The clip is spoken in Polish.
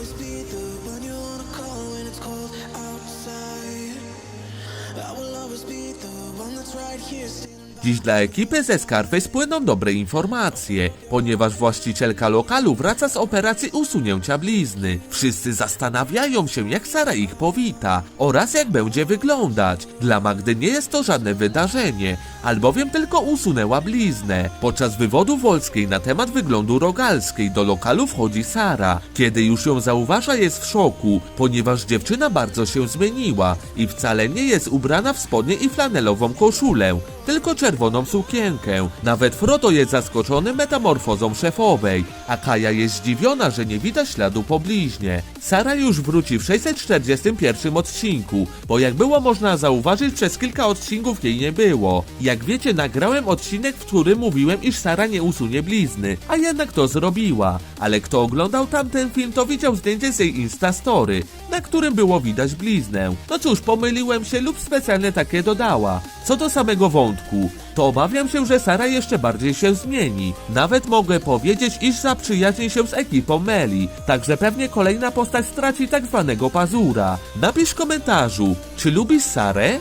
always be the one you wanna call when it's cold outside. I will always be the one that's right here. Dziś dla ekipy ze Scarface płyną dobre informacje, ponieważ właścicielka lokalu wraca z operacji usunięcia blizny. Wszyscy zastanawiają się, jak Sara ich powita oraz jak będzie wyglądać. Dla Magdy nie jest to żadne wydarzenie, albowiem tylko usunęła bliznę. Podczas wywodu Wolskiej na temat wyglądu rogalskiej do lokalu wchodzi Sara. Kiedy już ją zauważa, jest w szoku, ponieważ dziewczyna bardzo się zmieniła i wcale nie jest ubrana w spodnie i flanelową koszulę, tylko czerwoną sukienkę. Nawet Frodo jest zaskoczony metamorfozą szefowej, a Kaja jest zdziwiona, że nie widać śladu po bliźnie. Sara już wróci w 641 odcinku, bo jak było można zauważyć, przez kilka odcinków jej nie było. Jak wiecie, nagrałem odcinek, w którym mówiłem, iż Sara nie usunie blizny, a jednak to zrobiła. Ale kto oglądał tamten film, to widział zdjęcie z jej Instastory, na którym było widać bliznę. No cóż, pomyliłem się lub specjalnie takie dodała. Co do samego wątku, to obawiam się, że Sara jeszcze bardziej się zmieni. Nawet mogę powiedzieć, iż zaprzyjaźni się z ekipą Meli, także pewnie kolejna postać straci tak zwanego pazura. Napisz w komentarzu, czy lubisz Sarę?